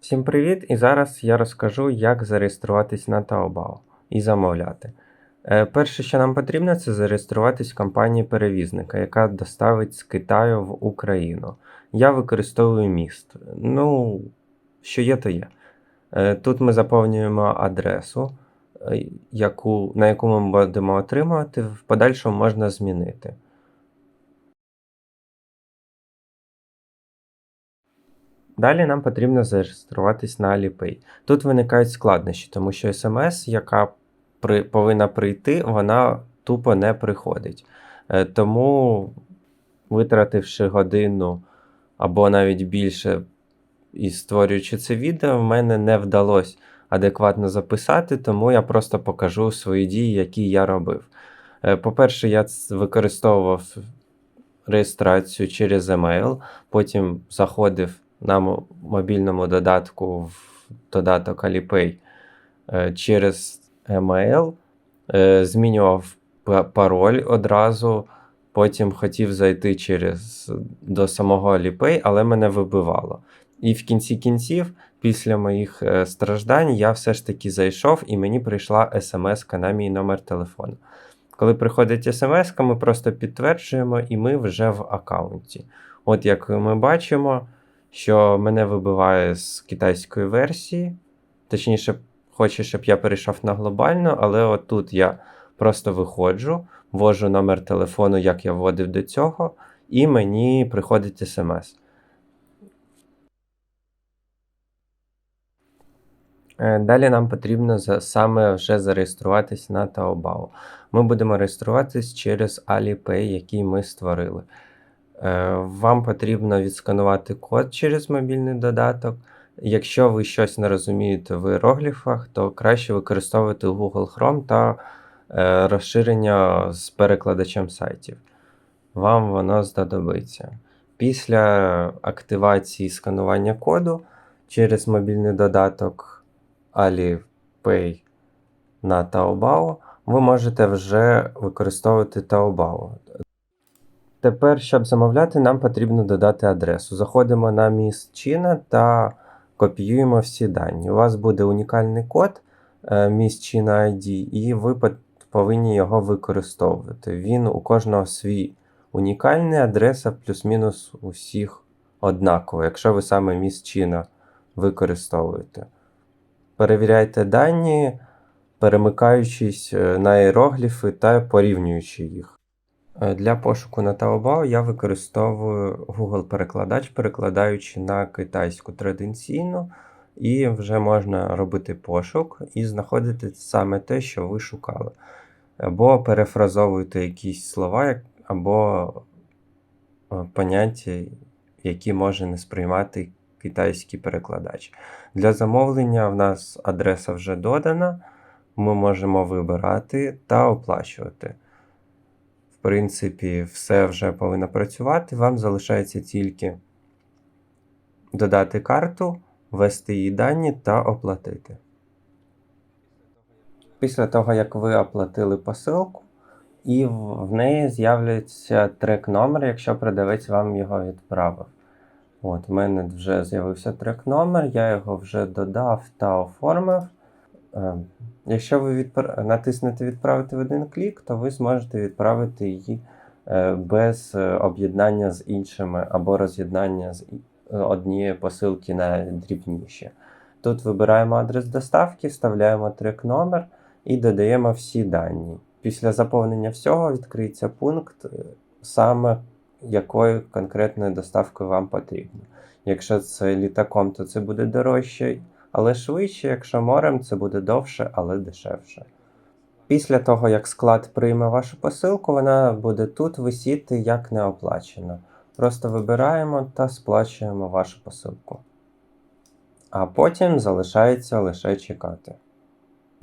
Всім привіт! І зараз я розкажу, як зареєструватись на Taobao і замовляти. Е, Перше, що нам потрібно, це зареєструватись в компанії перевізника, яка доставить з Китаю в Україну. Я використовую міст. Ну, що є, то є. Е, Тут ми заповнюємо адресу, е, яку, на яку ми будемо отримувати, в подальшому можна змінити. Далі нам потрібно зареєструватись на Alipay. Тут виникають складнощі, тому що смс, яка при, повинна прийти, вона тупо не приходить. Е, Тому, витративши годину або навіть більше і створюючи це відео, в мене не вдалося адекватно записати, тому я просто покажу свої дії, які я робив. Е, По-перше, я використовував реєстрацію через email, потім заходив на мобільному додатку в додаток Alipay е, через email, е, змінював пароль одразу, потім хотів зайти через до самого Alipay, але мене вибивало. І в кінці кінців, після моїх е, страждань, я все ж таки зайшов і мені прийшла смс на мій номер телефону. Коли приходить смс, ми просто підтверджуємо, і ми вже в аккаунті. От як ми бачимо, що мене вибиває з китайської версії, точніше, хоче, щоб я перейшов на глобальну, але от тут я просто виходжу, ввожу номер телефону, як я вводив до цього, і мені приходить смс. Е, Далі нам потрібно саме вже зареєструватись на Taobao. Ми будемо реєструватись через Alipay, який ми створили. Е, Вам потрібно відсканувати код через мобільний додаток. Якщо ви щось не розумієте в іерогліфах, то краще використовувати Google Chrome та е, розширення з перекладачем сайтів. Вам воно знадобиться. Після активації сканування коду через мобільний додаток Alipay на Taobao ви можете вже використовувати Taobao. Тепер, щоб замовляти, нам потрібно додати адресу. Заходимо на міст Чина та копіюємо всі дані. У вас буде унікальний код е, міст Чина ID, і ви повинні його використовувати. Він у кожного свій унікальний, адреса плюс-мінус усіх однакова, якщо ви саме міст Чина використовуєте. Перевіряйте дані, перемикаючись е, на іерогліфи та порівнюючи їх. Е, Для пошуку на Taobao я використовую Google перекладач, перекладаючи на китайську традиційну, і вже можна робити пошук і знаходити саме те, що ви шукали. Або перефразовуєте якісь слова, або е, поняття, які може не сприймати китайський перекладач. Для замовлення в нас адреса вже додана, ми можемо вибирати та оплачувати. Принципі, все вже повинно працювати. Вам залишається тільки додати карту, ввести її дані та оплатити. Після того, як ви оплатили посилку, і в неї з'являється трек номер, якщо продавець вам його відправив. От, в мене вже з'явився трек номер, я його вже додав та оформив. Якщо ви відпра... натиснете Відправити в один клік, то ви зможете відправити її е, без е, об'єднання з іншими або роз'єднання з е, однієї посилки на дрібніші. Тут вибираємо адрес доставки, вставляємо трек номер і додаємо всі дані. Після заповнення всього відкриється пункт, саме якою конкретною доставкою вам потрібно. Якщо це літаком, то це буде дорожче, але швидше, якщо морем, це буде довше, але дешевше. Після того, як склад прийме вашу посилку, вона буде тут висіти як неоплачена. Просто вибираємо та сплачуємо вашу посилку. А потім залишається лише чекати.